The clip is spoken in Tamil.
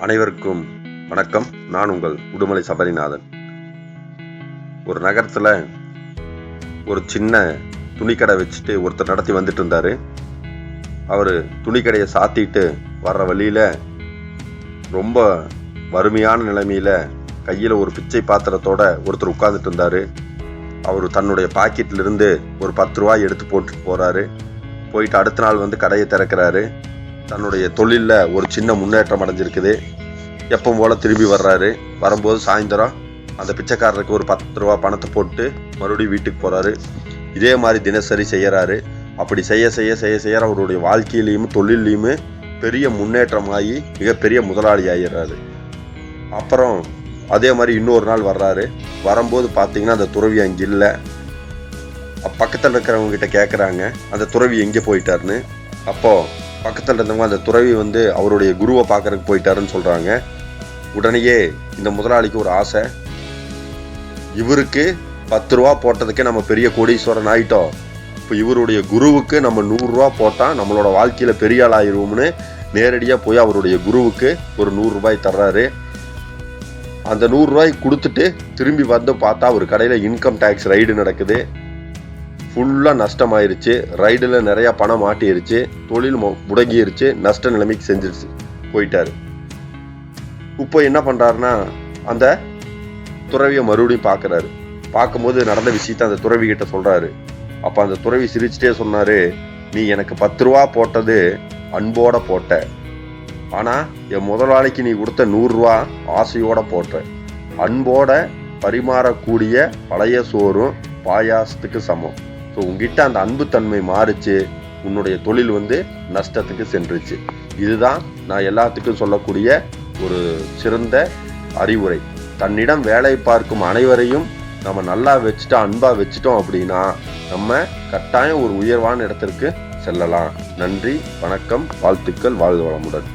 அனைவருக்கும் வணக்கம். நான் உங்கள் உடுமலை சபரிநாதன். ஒரு நகரத்தில் ஒரு சின்ன துணிக்கடை வச்சுட்டு ஒருத்தர் நடத்தி வந்துட்டு இருந்தார் அவர் துணிக்கடையை சாத்திட்டு வர்ற வழியில் ரொம்ப வறுமையான நிலைமையில் கையில் ஒரு பிச்சை பாத்திரத்தோட ஒருத்தர் உட்காந்துட்டு இருந்தார் அவர் தன்னுடைய பாக்கெட்லருந்து ஒரு பத்து ரூபாய் எடுத்து போட்டுட்டு போகிறாரு போயிட்டு அடுத்த நாள் வந்து கடையை திறக்கிறாரு. தன்னுடைய தொழிலில் ஒரு சின்ன முன்னேற்றம் அடைஞ்சிருக்குது. எப்பவும் போல் திரும்பி வர்றாரு. வரும்போது சாயந்தரம் அந்த பிச்சைக்காரருக்கு ஒரு பத்து ரூபா பணத்தை போட்டு மறுபடியும் வீட்டுக்கு போகிறாரு இதே மாதிரி தினசரி செய்கிறாரு அப்படி செய்ய செய்ய செய்ய செய்ய அவருடைய வாழ்க்கையிலையும் தொழிலையும் பெரிய முன்னேற்றமாகி மிகப்பெரிய முதலாளி ஆகிடுறாரு அப்புறம் அதே மாதிரி இன்னொரு நாள் வர்றாரு. வரும்போது பார்த்தீங்கன்னா அந்த துறவி அங்கே இல்லை. பக்கத்தில் இருக்கிறவங்க கிட்ட கேட்குறாங்க அந்த துறவி எங்கே போயிட்டாருன்னு. அப்போது பக்கத்தில் இருந்தவங்க அந்த துறவி வந்து அவருடைய குருவை பார்க்கறதுக்கு போயிட்டாருன்னு சொல்கிறாங்க உடனேயே இந்த முதலாளிக்கு ஒரு ஆசை. இவருக்கு பத்து ரூபா போட்டதுக்கே நம்ம பெரிய கோடீஸ்வரன் ஆயிட்டோம். இப்போ இவருடைய குருவுக்கு நம்ம நூறுரூவா போட்டால் நம்மளோட வாழ்க்கையில் பெரிய ஆள் ஆயிடுவோம்னு நேரடியாக போய் அவருடைய குருவுக்கு ஒரு நூறுரூபாய் தர்றாரு. அந்த நூறுரூவாய் கொடுத்துட்டு திரும்பி வந்து பார்த்தா ஒரு கடையில் இன்கம் டேக்ஸ் ரைடு நடக்குது. ஃபுல்லாக நஷ்டமாயிருச்சு. ரைடில் நிறையா பணம் மாட்டிருச்சு. தொழில் மு- முடங்கிருச்சு. நஷ்ட நிலைமைக்கு செஞ்சிருச்சு. போயிட்டாரு. இப்போ என்ன பண்ணுறாருன்னா அந்த துறவியை மறுபடியும் பார்க்குறாரு பார்க்கும்போது நடந்த விஷயத்த அந்த துறவி கிட்ட சொல்கிறாரு அப்போ அந்த துறவி சிரிச்சிட்டே சொன்னார் நீ எனக்கு பத்து ரூபா போட்டது அன்போட போட்ட. ஆனால் என் முதலாளிக்கு நீ கொடுத்த நூறுரூவா ஆசையோட போட்ட. அன்போட பரிமாறக்கூடிய பழைய சோறும் பாயாசத்துக்கு சமம். ஸோ உங்ககிட்ட அந்த அன்புத்தன்மை மாறுச்சு உன்னுடைய தொழில் வந்து நஷ்டத்துக்கு சென்றுச்சு. இதுதான் நான் எல்லாத்துக்கும் சொல்லக்கூடிய ஒரு சிறந்த அறிவுரை. தன்னிடம் வேலை பார்க்கும் அனைவரையும் நம்ம நல்லா வச்சுட்டோம் அன்பாக வச்சுட்டோம் அப்படின்னா நம்ம கட்டாயம் ஒரு உயர்வான இடத்திற்கு செல்லலாம். நன்றி வணக்கம் வாழ்த்துக்கள் வாழ்க வளமுடன்.